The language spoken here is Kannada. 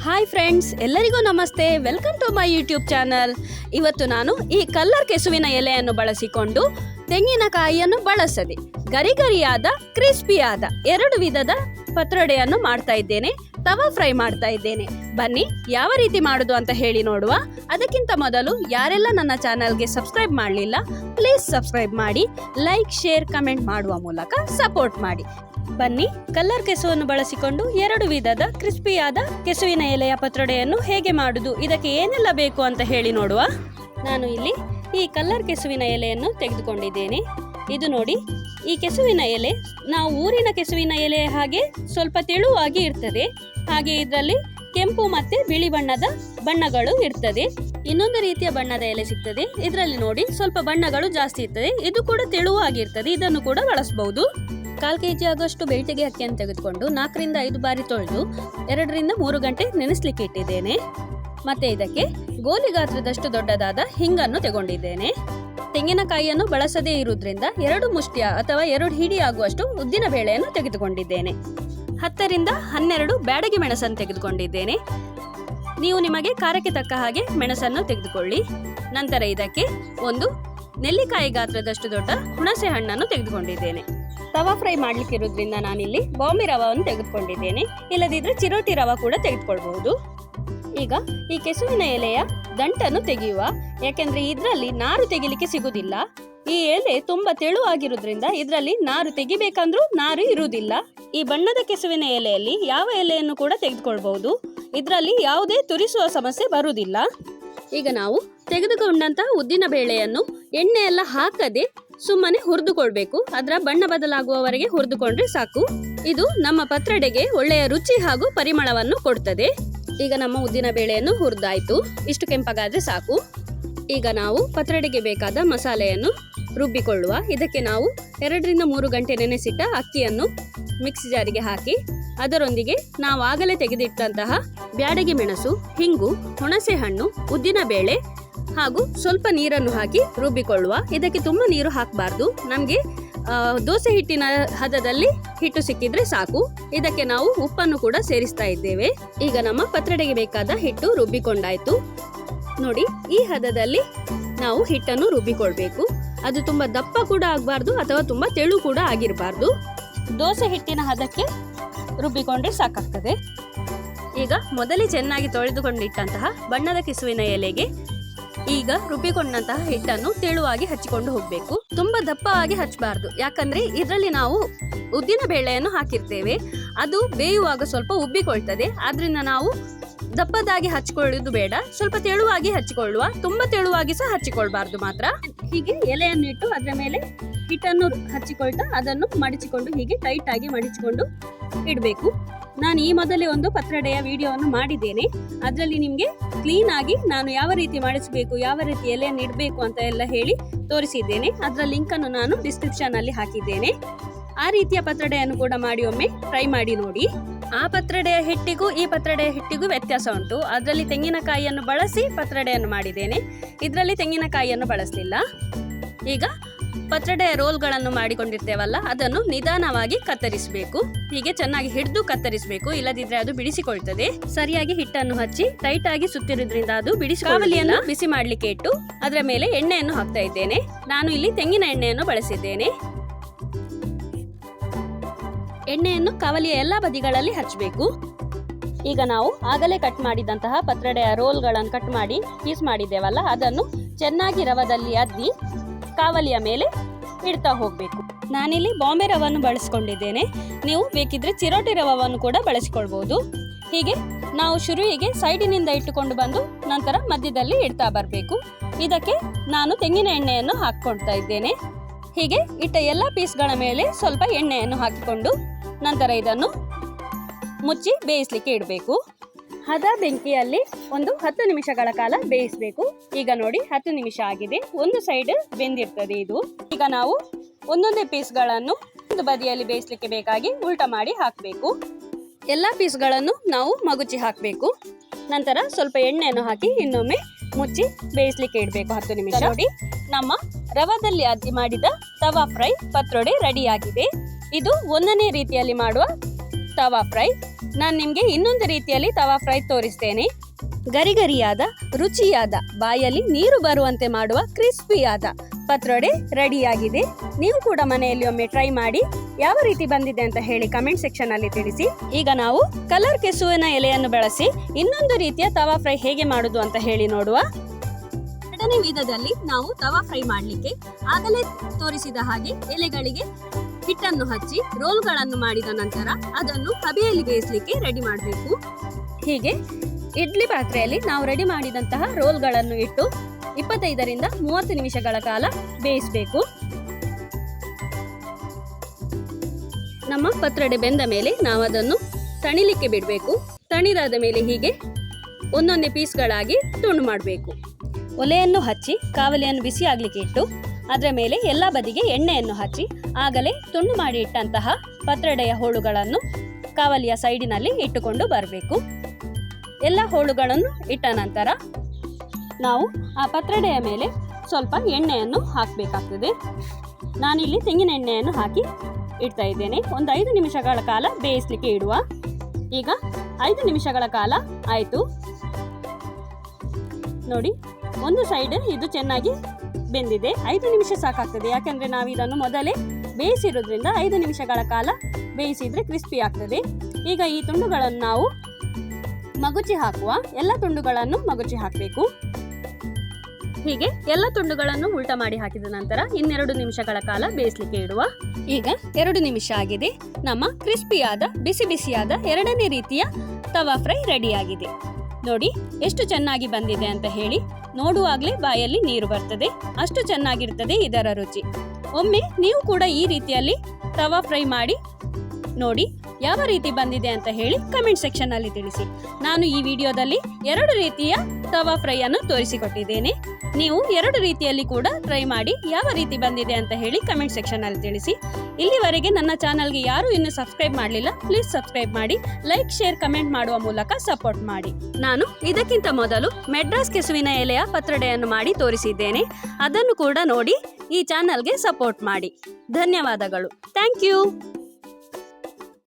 ಹಾಯ್ ಫ್ರೆಂಡ್ಸ್ ಎಲ್ಲರಿಗೂ ನಮಸ್ತೆ. Welcome to my YouTube channel ಇವತ್ತು ನಾನು ಈ ಕಲ್ಲರ್ ಕೆಸುವಿನ ಎಲೆಯನ್ನು ಬಳಸಿಕೊಂಡು ತೆಂಗಿನಕಾಯಿಯನ್ನು ಬಳಸದೆ, ಗರಿಗರಿಯಾದ, ಕ್ರಿಸ್ಪಿಯಾದ ಎರಡು ವಿಧದ ಪತ್ರೊಡೆಯನ್ನು ಮಾಡ್ತಾ ಇದ್ದೇನೆ. ತವಾ ಫ್ರೈ ಮಾಡ್ತಾ ಇದ್ದೇನೆ. ಬನ್ನಿ, ಯಾವ ರೀತಿ ಮಾಡೋದು ಅಂತ ಹೇಳಿ ನೋಡುವ. ಅದಕ್ಕಿಂತ ಮೊದಲು ಯಾರೆಲ್ಲ ನನ್ನ ಚಾನಲ್ಗೆ ಸಬ್ಸ್ಕ್ರೈಬ್ ಮಾಡಲಿಲ್ಲ ಪ್ಲೀಸ್ ಸಬ್ಸ್ಕ್ರೈಬ್ ಮಾಡಿ ಲೈಕ್ ಶೇರ್ ಕಮೆಂಟ್ ಮಾಡುವ ಮೂಲಕ ಸಪೋರ್ಟ್ ಮಾಡಿ. ಬನ್ನಿ ಕಲ್ಲರ್ ಕೆಸುವನ್ನು ಬಳಸಿಕೊಂಡು ಎರಡು ವಿಧದ ಕ್ರಿಸ್ಪಿಯಾದ ಕೆಸುವಿನ ಎಲೆಯ ಪತ್ರೊಡೆಯನ್ನು ಹೇಗೆ ಮಾಡುದು, ಇದಕ್ಕೆ ಏನೆಲ್ಲ ಬೇಕು ಅಂತ ಹೇಳಿ ನೋಡುವ. ನಾನು ಇಲ್ಲಿ ಈ ಕಲ್ಲರ್ ಕೆಸುವಿನ ಎಲೆಯನ್ನು ತೆಗೆದುಕೊಂಡಿದ್ದೇನೆ. ಇದು ನೋಡಿ, ಈ ಕೆಸುವಿನ ಎಲೆ ನಾವು ಊರಿನ ಕೆಸುವಿನ ಎಲೆ ಹಾಗೆ ಸ್ವಲ್ಪ ತೆಳುವಾಗಿ ಇರ್ತದೆ. ಹಾಗೆ ಇದರಲ್ಲಿ ಕೆಂಪು ಮತ್ತೆ ಬಿಳಿ ಬಣ್ಣದ ಬಣ್ಣಗಳು ಇರ್ತದೆ. ಇನ್ನೊಂದು ರೀತಿಯ ಬಣ್ಣದ ಎಲೆ ಸಿಗ್ತದೆ. ಇದರಲ್ಲಿ ನೋಡಿ ಸ್ವಲ್ಪ ಬಣ್ಣಗಳು ಜಾಸ್ತಿ ಇರ್ತದೆ. ಇದು ಕೂಡ ತೆಳುವಾಗಿರ್ತದೆ. ಇದನ್ನು ಕೂಡ ಬಳಸಬಹುದು ಕಾಲ್ ಕೆ ಜಿ ಆಗುವಷ್ಟು ಬೆಳ್ತಿಗೆ ಅಕ್ಕಿಯನ್ನು ತೆಗೆದುಕೊಂಡು ನಾಲ್ಕರಿಂದ ಐದು ಬಾರಿ ತೊಳೆದು ಎರಡರಿಂದ ಮೂರು ಗಂಟೆ ನೆನೆಸ್ಲಿಕ್ಕೆ ಇಟ್ಟಿದ್ದೇನೆ. ಮತ್ತೆ ಇದಕ್ಕೆ ಗೋಲಿ ಗಾತ್ರದಷ್ಟು ದೊಡ್ಡದಾದ ಹಿಂಗನ್ನು ತಗೊಂಡಿದ್ದೇನೆ. ತೆಂಗಿನಕಾಯಿಯನ್ನು ಬಳಸದೇ ಇರುವುದರಿಂದ ಎರಡು ಮುಷ್ಟಿಯ ಅಥವಾ ಎರಡು ಹಿಡಿ ಆಗುವಷ್ಟು ಉದ್ದಿನ ಬೇಳೆಯನ್ನು ತೆಗೆದುಕೊಂಡಿದ್ದೇನೆ. ಹತ್ತರಿಂದ ಹನ್ನೆರಡು ಬ್ಯಾಡಗಿ ಮೆಣಸನ್ನು ತೆಗೆದುಕೊಂಡಿದ್ದೇನೆ. ನೀವು ನಿಮಗೆ ಖಾರಕ್ಕೆ ತಕ್ಕ ಹಾಗೆ ಮೆಣಸನ್ನು ತೆಗೆದುಕೊಳ್ಳಿ. ನಂತರ ಇದಕ್ಕೆ ಒಂದು ನೆಲ್ಲಿಕಾಯಿ ಗಾತ್ರದಷ್ಟು ದೊಡ್ಡ ಹುಣಸೆ ಹಣ್ಣನ್ನು ತೆಗೆದುಕೊಂಡಿದ್ದೇನೆ. ತವಾ ಫ್ರೈ ಮಾಡ್ಲಿಕ್ಕೆ ಇರೋದ್ರಿಂದ ನಾನಿಲ್ಲಿ ಬಾಂಬೆ ರವವನ್ನು ತೆಗೆದುಕೊಂಡಿದ್ದೇನೆ. ಇಲ್ಲದಿದ್ರೆ ಚಿರೋಟಿ ರವ ಕೂಡ ತೆಗೆದುಕೊಳ್ಬಹುದು. ಈಗ ಈ ಕೆಸುವಿನ ಎಲೆಯ ದಂಟನ್ನು ತೆಗೆಯುವ. ಯಾಕೆಂದರೆ ಇದರಲ್ಲಿ ನಾರು ತೆಗಿಲಿಕ್ಕೆ ಸಿಗುವುದಿಲ್ಲ ಈ ಎಲೆ ತುಂಬಾ ತೆಳುವಾಗಿರೋದ್ರಿಂದ ಇದರಲ್ಲಿ ನಾರು ತೆಗಿಬೇಕಂದ್ರೂ ನಾರು ಇರುವುದಿಲ್ಲ. ಈ ಬಣ್ಣದ ಕೆಸುವಿನ ಎಲೆಯಲ್ಲಿ ಯಾವ ಎಲೆಯನ್ನು ಕೂಡ ತೆಗೆದುಕೊಳ್ಬಹುದು. ಇದರಲ್ಲಿ ಯಾವುದೇ ತುರಿಸುವ ಸಮಸ್ಯೆ ಬರುವುದಿಲ್ಲ. ಈಗ ನಾವು ತೆಗೆದುಕೊಂಡಂತಹ ಉದ್ದಿನ ಬೇಳೆಯನ್ನು ಎಣ್ಣೆ ಎಲ್ಲ ಹಾಕದೆ ಸುಮ್ಮನೆ ಹುರಿದುಕೊಳ್ಬೇಕು. ಅದರ ಬಣ್ಣ ಬದಲಾಗುವವರೆಗೆ ಹುರಿದುಕೊಂಡ್ರೆ ಸಾಕು. ಇದು ನಮ್ಮ ಪತ್ರಡೆಗೆ ಒಳ್ಳೆಯ ರುಚಿ ಹಾಗೂ ಪರಿಮಳವನ್ನು ಕೊಡ್ತದೆ. ಈಗ ನಮ್ಮ ಉದ್ದಿನ ಬೇಳೆಯನ್ನು ಹುರಿದಾಯ್ತು. ಇಷ್ಟು ಕೆಂಪಗಾದ್ರೆ ಸಾಕು. ಈಗ ನಾವು ಪತ್ರಡೆಗೆ ಬೇಕಾದ ಮಸಾಲೆಯನ್ನು ರುಬ್ಬಿಕೊಳ್ಳುವ. ಇದಕ್ಕೆ ನಾವು ಎರಡರಿಂದ ಮೂರು ಗಂಟೆ ನೆನೆಸಿಟ್ಟ ಅಕ್ಕಿಯನ್ನು ಮಿಕ್ಸಿ ಜಾರಿಗೆ ಹಾಕಿ ಅದರೊಂದಿಗೆ ನಾವು ಆಗಲೇ ತೆಗೆದಿಟ್ಟಂತಹ ಬ್ಯಾಡಗಿ ಮೆಣಸು, ಹಿಂಗು, ಹುಣಸೆ ಹಣ್ಣು, ಉದ್ದಿನ ಬೇಳೆ ಹಾಗೂ ಸ್ವಲ್ಪ ನೀರನ್ನು ಹಾಕಿ ರುಬ್ಬಿಕೊಳ್ಳುವ. ಇದಕ್ಕೆ ತುಂಬ ನೀರು ಹಾಕಬಾರ್ದು. ನಮಗೆ ದೋಸೆ ಹಿಟ್ಟಿನ ಹದದಲ್ಲಿ ಹಿಟ್ಟು ಸಿಕ್ಕಿದ್ರೆ ಸಾಕು. ಇದಕ್ಕೆ ನಾವು ಉಪ್ಪನ್ನು ಕೂಡ ಸೇರಿಸ್ತಾ ಇದ್ದೇವೆ. ಈಗ ನಮ್ಮ ಪತ್ರಡೆಗೆ ಬೇಕಾದ ಹಿಟ್ಟು ರುಬ್ಬಿಕೊಂಡಾಯ್ತು. ನೋಡಿ, ಈ ಹದದಲ್ಲಿ ನಾವು ಹಿಟ್ಟನ್ನು ರುಬ್ಬಿಕೊಳ್ಬೇಕು. ಅದು ತುಂಬ ದಪ್ಪ ಕೂಡ ಆಗಬಾರ್ದು ಅಥವಾ ತುಂಬ ತೆಳು ಕೂಡ ಆಗಿರಬಾರ್ದು. ದೋಸೆ ಹಿಟ್ಟಿನ ಹದಕ್ಕೆ ರುಬ್ಬಿಕೊಂಡ್ರೆ ಸಾಕಾಗ್ತದೆ. ಈಗ ಮೊದಲೇ ಚೆನ್ನಾಗಿ ತೊಳೆದುಕೊಂಡಿಟ್ಟಂತಹ ಬಣ್ಣದ ಕಿಸುವಿನ ಎಲೆಗೆ ಈಗ ರುಬ್ಬಿಕೊಂಡಂತಹ ಹಿಟ್ಟನ್ನು ತೆಳುವಾಗಿ ಹಚ್ಚಿಕೊಂಡು ಹೋಗಬೇಕು. ತುಂಬಾ ದಪ್ಪವಾಗಿ ಹಚ್ಚಬಾರ್ದು. ಯಾಕಂದ್ರೆ ಇದರಲ್ಲಿ ನಾವು ಉದ್ದಿನ ಬೇಳೆಯನ್ನು ಹಾಕಿರ್ತೇವೆ. ಅದು ಬೇಯುವಾಗ ಸ್ವಲ್ಪ ಉಬ್ಬಿಕೊಳ್ತದೆ. ಆದ್ರಿಂದ ನಾವು ದಪ್ಪದಾಗಿ ಹಚ್ಕೊಳ್ಳುವುದು ಬೇಡ. ಸ್ವಲ್ಪ ತೆಳುವಾಗಿ ಹಚ್ಚಿಕೊಳ್ಳುವ ತುಂಬಾ ತೆಳುವಾಗಿ ಸಹ ಹಚ್ಚಿಕೊಳ್ಬಾರ್ದು ಮಾತ್ರ. ಹೀಗೆ ಎಲೆಯನ್ನು ಇಟ್ಟು ಅದರ ಮೇಲೆ ಹಿಟ್ಟನ್ನು ಹಚ್ಚಿಕೊಳ್ತಾ ಅದನ್ನು ಮಡಿಚಿಕೊಂಡು, ಹೀಗೆ ಟೈಟ್ ಆಗಿ ಮಡಿಚಿಕೊಂಡು ಇಡಬೇಕು. ನಾನು ಈ ಮೊದಲೇ ಒಂದು ಪತ್ರಡೆಯ ವಿಡಿಯೋವನ್ನು ಮಾಡಿದ್ದೇನೆ. ಅದರಲ್ಲಿ ನಿಮಗೆ ಕ್ಲೀನ್ ಆಗಿ ನಾನು ಯಾವ ರೀತಿ ಮಾಡಿಸಬೇಕು ಯಾವ ರೀತಿ ಎಲೆಯನ್ನು ಇಡಬೇಕು ಅಂತ ಎಲ್ಲ ಹೇಳಿ ತೋರಿಸಿದ್ದೇನೆ. ಅದರ ಲಿಂಕನ್ನು ನಾನು ಡಿಸ್ಕ್ರಿಪ್ಷನ್ ಅಲ್ಲಿ ಹಾಕಿದ್ದೇನೆ. ಆ ರೀತಿಯ ಪತ್ರಡೆಯನ್ನು ಕೂಡ ಮಾಡಿ ಒಮ್ಮೆ ಟ್ರೈ ಮಾಡಿ ನೋಡಿ. ಆ ಪತ್ರಡೆಯ ಹಿಟ್ಟಿಗೂ ಈ ಪತ್ರಡೆಯ ಹಿಟ್ಟಿಗೂ ವ್ಯತ್ಯಾಸ ಉಂಟು. ಅದರಲ್ಲಿ ತೆಂಗಿನಕಾಯಿಯನ್ನು ಬಳಸಿ ಪತ್ರಡೆಯನ್ನು ಮಾಡಿದ್ದೇನೆ. ಇದರಲ್ಲಿ ತೆಂಗಿನಕಾಯಿಯನ್ನು ಬಳಸಲಿಲ್ಲ. ಈಗ ಪತ್ರಡೆಯ ರೋಲ್ಗಳನ್ನು ಮಾಡಿಕೊಂಡಿರ್ತೇವಲ್ಲ ಅದನ್ನು ನಿಧಾನವಾಗಿ ಕತ್ತರಿಸಬೇಕು. ಹೀಗೆ ಚೆನ್ನಾಗಿ ಹಿಡಿದು ಕತ್ತರಿಸಬೇಕು. ಇಲ್ಲದಿದ್ರೆ ಅದು ಬಿಡಿಸಿಕೊಳ್ತದೆ. ಸರಿಯಾಗಿ ಹಿಟ್ಟನ್ನು ಹಚ್ಚಿ ಟೈಟ್ ಆಗಿ ಸುತ್ತಿರೋದ್ರಿಂದ ಅದು ಬಿಡಿಸಿ ಕಾವಲಿಯನ್ನು ಬಿಸಿ ಮಾಡಲಿಕ್ಕೆ ಇಟ್ಟು ಅದರ ಮೇಲೆ ಎಣ್ಣೆಯನ್ನು ಹಾಕ್ತಾ ಇದ್ದೇನೆ. ನಾನು ಇಲ್ಲಿ ತೆಂಗಿನ ಎಣ್ಣೆಯನ್ನು ಬಳಸಿದ್ದೇನೆ. ಎಣ್ಣೆಯನ್ನು ಕವಲಿಯ ಎಲ್ಲ ಬದಿಗಳಲ್ಲಿ ಹಚ್ಚಬೇಕು. ಈಗ ನಾವು ಆಗಲೇ ಕಟ್ ಮಾಡಿದಂತಹ ಪತ್ರಡೆಯ ರೋಲ್ಗಳನ್ನು ಕಟ್ ಮಾಡಿ ಪೀಸ್ ಮಾಡಿದ್ದೇವಲ್ಲ, ಅದನ್ನು ಚೆನ್ನಾಗಿ ರವದಲ್ಲಿ ಅದ್ದಿ ಕಾವಲಿಯ ಮೇಲೆ ಇಡ್ತಾ ಹೋಗಬೇಕು. ನಾನಿಲ್ಲಿ ಬಾಂಬೆ ರವನ್ನು ಬಳಸ್ಕೊಂಡಿದ್ದೇನೆ. ನೀವು ಬೇಕಿದ್ರೆ ಚಿರೋಟಿ ರವವನ್ನು ಕೂಡ ಬಳಸಿಕೊಳ್ಬಹುದು ಹೀಗೆ ನಾವು ಶುರುವಿಗೆ ಸೈಡಿನಿಂದ ಇಟ್ಟುಕೊಂಡು ಬಂದು ನಂತರ ಮಧ್ಯದಲ್ಲಿ ಇಡ್ತಾ ಬರಬೇಕು. ಇದಕ್ಕೆ ನಾನು ತೆಂಗಿನ ಎಣ್ಣೆಯನ್ನು ಹಾಕ್ಕೊಳ್ತಾ ಇದ್ದೇನೆ. ಹೀಗೆ ಇಟ್ಟ ಎಲ್ಲ ಪೀಸ್ಗಳ ಮೇಲೆ ಸ್ವಲ್ಪ ಎಣ್ಣೆಯನ್ನು ಹಾಕಿಕೊಂಡು ನಂತರ ಇದನ್ನು ಮುಚ್ಚಿ ಬೇಯಿಸಲಿಕ್ಕೆ ಇಡಬೇಕು. ಹದ ಬೆಂಕಿಯಲ್ಲಿ ಒಂದು ಹತ್ತು ನಿಮಿಷಗಳ ಕಾಲ ಬೇಯಿಸಬೇಕು. ಈಗ ನೋಡಿ ಹತ್ತು ನಿಮಿಷ ಆಗಿದೆ. ಒಂದು ಸೈಡ್ ಬೆಂದಿರ್ತದೆ ಇದು. ಈಗ ನಾವು ಒಂದೊಂದೇ ಪೀಸ್ಗಳನ್ನು ಒಂದು ಬದಿಯಲ್ಲಿ ಬೇಯಿಸಲಿಕ್ಕೆ ಬೇಕಾಗಿ ಉಲ್ಟ ಮಾಡಿ ಹಾಕಬೇಕು. ಎಲ್ಲ ಪೀಸ್ಗಳನ್ನು ನಾವು ಮಗುಚಿ ಹಾಕಬೇಕು. ನಂತರ ಸ್ವಲ್ಪ ಎಣ್ಣೆಯನ್ನು ಹಾಕಿ ಇನ್ನೊಮ್ಮೆ ಮುಚ್ಚಿ ಬೇಯಿಸಲಿಕ್ಕೆ ಇಡಬೇಕು ಹತ್ತು ನಿಮಿಷ. ನೋಡಿ ನಮ್ಮ ರವದಲ್ಲಿ ಅದ್ದಿ ಮಾಡಿದ ತವಾ ಫ್ರೈ ಪತ್ರೊಡೆ ರೆಡಿಯಾಗಿದೆ ಇದು ಒಂದನೇ ರೀತಿಯಲ್ಲಿ ಮಾಡುವ ತವಾ ಫ್ರೈ. ನಾನು ನಿಮಗೆ ಇನ್ನೊಂದು ರೀತಿಯಲ್ಲಿ ತವಾ ಫ್ರೈ ತೋರಿಸ್ತೇನೆ. ಗರಿಗರಿಯಾದ, ರುಚಿಯಾದ, ಬಾಯಲ್ಲಿ ನೀರು ಬರುವಂತೆ ಮಾಡುವ ಕ್ರಿಸ್ಪಿಯಾದ ಪತ್ರೊಡೆ ರೆಡಿಯಾಗಿದೆ. ನೀವು ಕೂಡ ಮನೆಯಲ್ಲಿ ಒಮ್ಮೆ ಟ್ರೈ ಮಾಡಿ, ಯಾವ ರೀತಿ ಬಂದಿದೆ ಅಂತ ಹೇಳಿ ಕಮೆಂಟ್ ಸೆಕ್ಷನ್ ಅಲ್ಲಿ ತಿಳಿಸಿ. ಈಗ ನಾವು ಕಲರ್ ಕೆಸುವಿನ ಎಲೆಯನ್ನು ಬಳಸಿ ಇನ್ನೊಂದು ರೀತಿಯ ತವಾ ಫ್ರೈ ಹೇಗೆ ಮಾಡುದು ಅಂತ ಹೇಳಿ ನೋಡುವ. ಎರಡನೇ ವಿಧದಲ್ಲಿ ನಾವು ತವಾ ಫ್ರೈ ಮಾಡಲಿಕ್ಕೆ ಆಗಲೇ ತೋರಿಸಿದ ಹಾಗೆ ಎಲೆಗಳಿಗೆ ಹಿಟ್ಟನ್ನು ಹಚ್ಚಿ ರೋಲ್ಗಳನ್ನು ಮಾಡಿದ ನಂತರ ಅದನ್ನು ಹಬೆಯಲ್ಲಿ ಬೇಯಿಸಲಿಕ್ಕೆ ರೆಡಿ ಮಾಡಬೇಕು. ಹೀಗೆ ಇಡ್ಲಿ ಪಾತ್ರೆಯಲ್ಲಿ ನಾವು ರೆಡಿ ಮಾಡಿದಂತಹ ರೋಲ್ಗಳನ್ನು ಇಟ್ಟು ಇಪ್ಪತ್ತೈದರಿಂದ ಮೂವತ್ತು ನಿಮಿಷಗಳ ಕಾಲ ಬೇಯಿಸಬೇಕು. ನಮ್ಮ ಪತ್ರಡೆ ಬೆಂದ ಮೇಲೆ ನಾವು ಅದನ್ನು ತಣಿಲಿಕ್ಕೆ ಬಿಡಬೇಕು. ತಣಿದಾದ ಮೇಲೆ ಹೀಗೆ ಒಂದೊಂದೇ ಪೀಸ್ಗಳಾಗಿ ತುಂಡು ಮಾಡಬೇಕು. ಒಲೆಯನ್ನು ಹಚ್ಚಿ ಕಾವಲಿಯನ್ನು ಬಿಸಿ ಆಗಲಿಕ್ಕೆ ಇಟ್ಟು ಅದರ ಮೇಲೆ ಎಲ್ಲ ಬದಿಗೆ ಎಣ್ಣೆಯನ್ನು ಹಚ್ಚಿ ಆಗಲೇ ತುಂಡು ಮಾಡಿ ಇಟ್ಟಂತಹ ಪತ್ರಡೆಯ ಹೋಳುಗಳನ್ನು ಕಾವಲಿಯ ಸೈಡಿನಲ್ಲಿ ಇಟ್ಟುಕೊಂಡು ಬರಬೇಕು. ಎಲ್ಲ ಹೋಳುಗಳನ್ನು ಇಟ್ಟ ನಂತರ ನಾವು ಆ ಪತ್ರಡೆಯ ಮೇಲೆ ಸ್ವಲ್ಪ ಎಣ್ಣೆಯನ್ನು ಹಾಕಬೇಕಾಗ್ತದೆ. ನಾನಿಲ್ಲಿ ತೆಂಗಿನ ಎಣ್ಣೆಯನ್ನು ಹಾಕಿ ಇಡ್ತಾ ಇದ್ದೇನೆ. ಒಂದು ಐದು ನಿಮಿಷಗಳ ಕಾಲ ಬೇಯಿಸಲಿಕ್ಕೆ ಇಡುವ. ಈಗ ಐದು ನಿಮಿಷಗಳ ಕಾಲ ಆಯಿತು. ನೋಡಿ. ಒಂದು ಸೈಡ್ ಇದು ಚೆನ್ನಾಗಿ ಬೆಂದಿದೆ. ಐದು ನಿಮಿಷ ಸಾಕಾಗ್ತದೆ. ಯಾಕಂದರೆ ನಾವು ಇದನ್ನು ಮೊದಲೇ ಬೇಯಿಸಿರೋದ್ರಿಂದ ಐದು ನಿಮಿಷಗಳ ಕಾಲ ಬೇಯಿಸಿದರೆ ಕ್ರಿಸ್ಪಿ ಆಗ್ತದೆ. ಈಗ ಈ ತುಂಡುಗಳನ್ನು ನಾವು ಮಗುಚಿ ಹಾಕುವ ಎಲ್ಲ ತುಂಡುಗಳನ್ನು ಮಗುಚಿ ಹಾಕಬೇಕು. ಹೀಗೆ ಎಲ್ಲ ತುಂಡುಗಳನ್ನು ಉಲ್ಟ ಮಾಡಿ ಹಾಕಿದ ನಂತರ ಇನ್ನೆರಡು ನಿಮಿಷಗಳ ಕಾಲ ಬೇಯಿಸಲಿಕ್ಕೆ ಇಡುವ. ಈಗ ಎರಡು ನಿಮಿಷ ಆಗಿದೆ. ನಮ್ಮ ಕ್ರಿಸ್ಪಿಯಾದ ಬಿಸಿ ಬಿಸಿಯಾದ ಎರಡನೇ ರೀತಿಯ ತವಾ ಫ್ರೈ ರೆಡಿಯಾಗಿದೆ ನೋಡಿ, ಎಷ್ಟು ಚೆನ್ನಾಗಿ ಬಂದಿದೆ ಅಂತ ಹೇಳಿ. ನೋಡುವಾಗಲೇ ಬಾಯಲ್ಲಿ ನೀರು ಬರ್ತದೆ. ಅಷ್ಟು ಚೆನ್ನಾಗಿರ್ತದೆ ಇದರ ರುಚಿ. ಒಮ್ಮೆ ನೀವು ಕೂಡ ಈ ರೀತಿಯಲ್ಲಿ ತವಾ ಫ್ರೈ ಮಾಡಿ, ನೋಡಿ, ಯಾವ ರೀತಿ ಬಂದಿದೆ ಅಂತ ಹೇಳಿ ಕಮೆಂಟ್ ಸೆಕ್ಷನ್ ಅಲ್ಲಿ ತಿಳಿಸಿ. ನಾನು ಈ ವಿಡಿಯೋದಲ್ಲಿ ಎರಡು ರೀತಿಯ ತವಾ ಫ್ರೈ ಅನ್ನು ತೋರಿಸಿಕೊಟ್ಟಿದ್ದೇನೆ. ನೀವು ಎರಡು ರೀತಿಯಲ್ಲಿ ಕೂಡ ಟ್ರೈ ಮಾಡಿ ಯಾವ ರೀತಿ ಬಂದಿದೆ ಅಂತ ಹೇಳಿ ಕಮೆಂಟ್ ಸೆಕ್ಷನ್ ಅಲ್ಲಿ ತಿಳಿಸಿ. ಇಲ್ಲಿವರೆಗೆ ನನ್ನ ಚಾನಲ್ಗೆ ಯಾರು ಇನ್ನೂ ಸಬ್ಸ್ಕ್ರೈಬ್ ಮಾಡಲಿಲ್ಲ ಪ್ಲೀಸ್ ಸಬ್ಸ್ಕ್ರೈಬ್ ಮಾಡಿ ಲೈಕ್ ಶೇರ್ ಕಮೆಂಟ್ ಮಾಡುವ ಮೂಲಕ ಸಪೋರ್ಟ್ ಮಾಡಿ. ನಾನು ಇದಕ್ಕಿಂತ ಮೊದಲು ಮೆಡ್ರಾಸ್ ಕೆಸುವಿನ ಎಲೆಯ ಪತ್ರಡೆಯನ್ನು ಮಾಡಿ ತೋರಿಸಿದ್ದೇನೆ. ಅದನ್ನು ಕೂಡ ನೋಡಿ ಈ ಚಾನಲ್ಗೆ ಸಪೋರ್ಟ್ ಮಾಡಿ. ಧನ್ಯವಾದಗಳು. Thank you